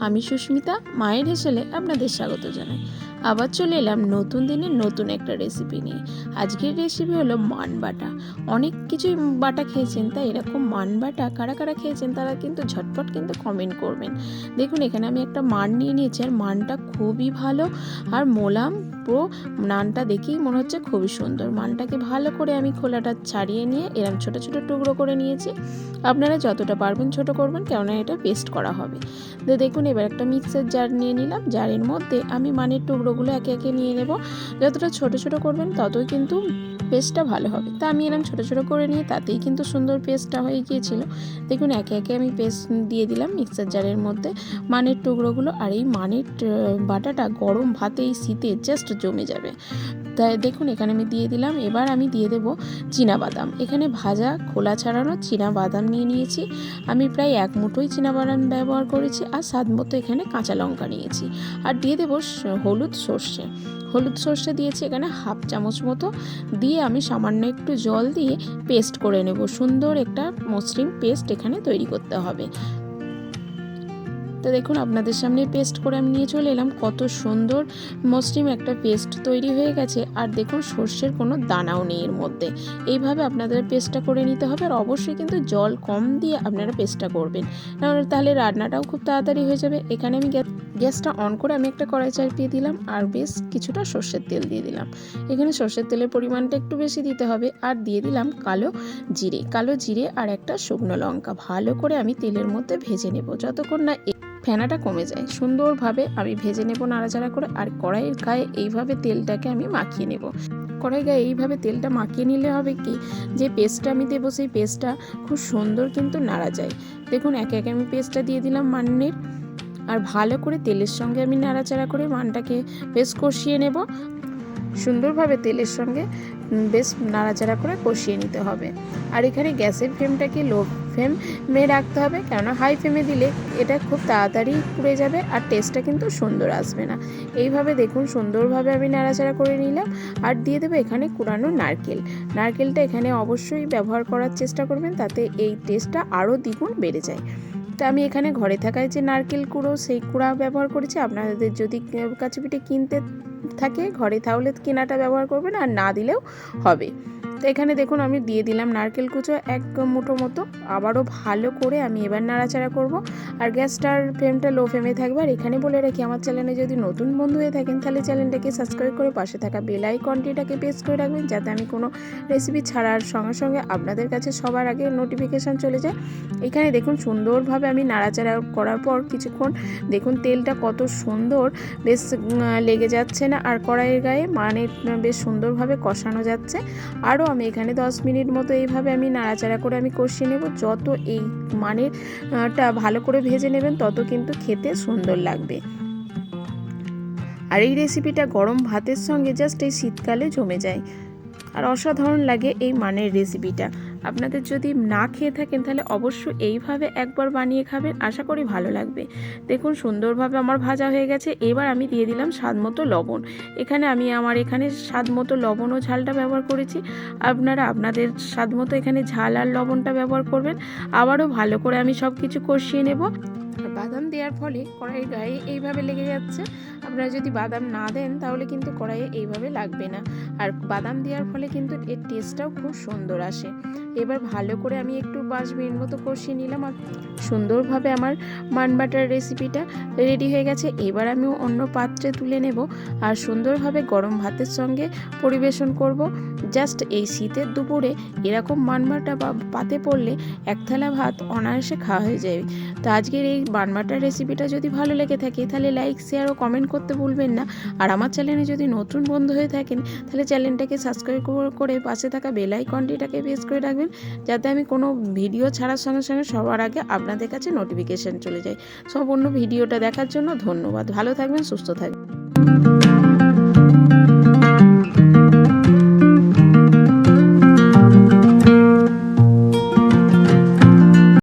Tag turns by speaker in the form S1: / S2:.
S1: আমি সুস্মিতা, মায়ের হেসেলে আপনাদের স্বাগত জানাই। আবার চলে এলাম নতুন দিনের নতুন একটা রেসিপি নিয়ে। আজকের রেসিপি হলো মান বাটা। অনেক কিছুই বাটা খেয়েছেন, তাই এরকম মান বাটা কারা কারা খেয়েছেন তারা কিন্তু ঝটপট কিন্তু কমেন্ট করবেন। দেখুন, এখানে আমি একটা মান নিয়ে নিয়েছি, আর মানটা খুবই ভালো, আর মোলাম পুরো নানটা দেখেই মনে হচ্ছে খুবই সুন্দর। মানটাকে ভালো করে আমি খোলাটা ছাড়িয়ে নিয়ে এরম ছোটো ছোটো টুকরো করে নিয়েছি। আপনারা যতটা পারবেন ছোট করবেন, কেননা এটা পেস্ট করা হবে। তো দেখুন, এবার একটা মিক্সার জার নিয়ে নিলাম। জারের মধ্যে আমি মানের টুকরোগুলো একে একে নিয়ে নেব। যতটা ছোট ছোট করবেন, ততই কিন্তু পেস্টটা ভালো হবে। তা আমি এরকম ছোটো ছোটো করে নিয়ে তাতেই কিন্তু সুন্দর পেস্টটা হয়ে গিয়েছিল। দেখুন, একে একে আমি পেস্ট দিয়ে দিলাম মিক্সার জারের মধ্যে। মানের টুকরোগুলো আর এই মানের বাটাটা গরম ভাতে এই শীতে জাস্ট জমে যাবে। তাই দেখুন, এখানে আমি দিয়ে দিলাম। এবার আমি দিয়ে দেব বাদাম। এখানে ভাজা, খোলা ছাড়ানো বাদাম নিয়ে নিয়েছি। আমি প্রায় এক মুঠোই বাদাম ব্যবহার করেছি আর স্বাদ মতো এখানে কাঁচা লঙ্কা নিয়েছি। আর দিয়ে দেবো হলুদ সর্ষে। হলুদ সর্ষে দিয়েছি এখানে হাফ চামচ মতো। দিয়ে আমি সামান্য একটু জল দিয়ে পেস্ট করে নেব। সুন্দর একটা মসৃণ পেস্ট এখানে তৈরি করতে হবে। তো দেখুন, আপনাদের সামনে পেস্ট করে আমি নিয়ে চলে এলাম। কত সুন্দর মসৃণ একটা পেস্ট তৈরি হয়ে গেছে। আর দেখুন, সর্ষের কোনো দানাও নেই এর মধ্যে। এইভাবে আপনাদের পেস্টটা করে নিতে হবে। আর অবশ্যই কিন্তু জল কম দিয়ে আপনারা পেস্টটা করবেন। তাহলে রান্নাটাও খুব তাড়াতাড়ি হয়ে যাবে। এখানে আমি গ্যাস, গ্যাসটা অন করে আমি একটা কড়াই চাপিয়ে দিলাম। আর বেশ কিছুটা সর্ষের তেল দিয়ে দিলাম। এখানে সর্ষের তেলের পরিমাণটা একটু বেশি দিতে হবে। আর দিয়ে দিলাম কালো জিরে। কালো জিরে আর একটা শুকনো লঙ্কা। ভালো করে আমি তেলের মধ্যে ভেজে নেব। যতক্ষণ না ফেনাটা কমে যায়। সুন্দরভাবে আমি ভেজে নেব নাড়াচাড়া করে আর কড়াইয়ের গায়ে এইভাবে তেলটাকে আমি মাখিয়ে নেব। কড়াই গায়ে এইভাবে তেলটা মাখিয়ে নিলে হবে কি? যে পেস্টটা আমি দেবো সেই পেস্টটা খুব সুন্দর কিন্তু নাড়া যায়। দেখুন, একে একে আমি পেস্টটা দিয়ে দিলাম মান্নের আর ভালো করে তেলের সঙ্গে আমি নাড়াচাড়া করে মানটাকে বেশ কষিয়ে নেব। সুন্দরভাবে তেলের সঙ্গে বেশ নাড়াচাড়া করে কষিয়ে নিতে হবে। আর এখানে গ্যাসের ফ্লেমটাকে লো ফ্লেমে রাখতে হবে। কেননা হাই ফ্লেমে দিলে এটা খুব তাড়াতাড়ি পুড়ে যাবে আর টেস্টটা কিন্তু সুন্দর আসবে না। এইভাবে দেখুন, সুন্দরভাবে আমি নাড়াচাড়া করে নিলাম আর দিয়ে দেবো এখানে কুড়ানো নারকেল। নারকেলটা এখানে অবশ্যই ব্যবহার করার চেষ্টা করবেন তাতে এই টেস্টটা আরও দ্বিগুণ বেড়ে যায়। তা আমি এখানে ঘরে থাকায় যে নারকেল কুড়ো, সেই কুড়া ব্যবহার করেছি। আপনাদের যদি কাছে পিঠে কিনতে থাকে, ঘরে তাহলে কেনাটা ব্যবহার করবেন আর না দিলেও হবে। তো এখানে দেখুন আমি দিয়ে দিলাম নারকেল কুচো এক মুঠো মতো। আবারও ভালো করে আমি এবার নাড়াচাড়া করব। আর গ্যাসটার ফ্লেমটা লো ফ্লেমে থাকবে। আর এখানে বলে রাখি, আমার চ্যানেলে যদি নতুন বন্ধু হয়ে থাকেন, তাহলে চ্যানেলটাকে সাবস্ক্রাইব করে পাশে থাকা বেল আইকনটিটাকে প্রেস করে রাখবেন, যাতে আমি কোনো রেসিপি ছাড়ার সঙ্গে সঙ্গে আপনাদের কাছে সবার আগে নোটিফিকেশান চলে যায়। এখানে দেখুন সুন্দরভাবে আমি নাড়াচাড়া করার পর কিছুক্ষণ দেখুন তেলটা কত সুন্দর, বেশ লেগে যাচ্ছে না। আর কড়াইয়ের গায়ে মানে বেশ সুন্দরভাবে কষানো যাচ্ছে। আরও আমি এখানে দশ মিনিট মতো এইভাবে আমি নাড়াচাড়া করে আমি কষিয়ে নেব। যত এই মানের টা ভালো করে ভেজে নেবেন, তত কিন্তু খেতে সুন্দর লাগবে। আর এই রেসিপিটা গরম ভাতের সঙ্গে জাস্ট এই শীতকালে জমে যায়। আর অসাধারণ লাগে এই মানের রেসিপিটা আপনাদের যদি না খেয়ে থাকেন, তাহলে অবশ্যই এইভাবে একবার বানিয়ে খাবেন। আশা করি ভালো লাগবে। দেখুন, সুন্দরভাবে আমার ভাজা হয়ে গেছে। এবার আমি দিয়ে দিলাম স্বাদ মতো লবণ। এখানে আমি আমার এখানে স্বাদ মতো লবণ ও ঝালটা ব্যবহার করেছি। আপনারা আপনাদের স্বাদ মতো এখানে ঝাল আর লবণটা ব্যবহার করবেন। আবারও ভালো করে আমি সব কিছু কষিয়ে নেব। বাদাম দেওয়ার ফলে কড়াইয়ের গায়ে এইভাবে লেগে যাচ্ছে। আপনারা যদি বাদাম না দেন, তাহলে কিন্তু কড়াইয়ে এইভাবে লাগবে না। আর বাদাম দেওয়ার ফলে কিন্তু এর টেস্টটাও খুব সুন্দর আসে। এবার ভালো করে আমি একটু মিনিট মতো কষিয়ে নিলাম আর সুন্দরভাবে আমার মান বাটার রেসিপিটা রেডি হয়ে গেছে। এবার আমি অন্য পাত্রে তুলে নেব আর সুন্দরভাবে গরম ভাতের সঙ্গে পরিবেশন করব। জাস্ট এই শীতের দুপুরে এরকম মানবাটা বা পাতে পড়লে এক থালা ভাত অনায়াসে খাওয়া হয়ে যাবে। তো আজকের এই বানবাটার রেসিপিটা যদি ভালো লেগে থাকে, তাহলে লাইক শেয়ার ও কমেন্ট করতে ভুলবেন না। আর আমার চ্যানেলে যদি নতুন বন্ধু হয়ে থাকেন, তাহলে চ্যানেলটাকে সাবস্ক্রাইব করে পাশে থাকা বেল আইকনটিটাকে প্রেস করে রাখবেন, যাতে আমি কোনো ভিডিও ছাড়ার সঙ্গে সঙ্গে সবার আগে আপনাদের কাছে নোটিফিকেশান চলে যায়। সম্পূর্ণ ভিডিওটা দেখার জন্য ধন্যবাদ। ভালো থাকবেন, সুস্থ থাকবেন।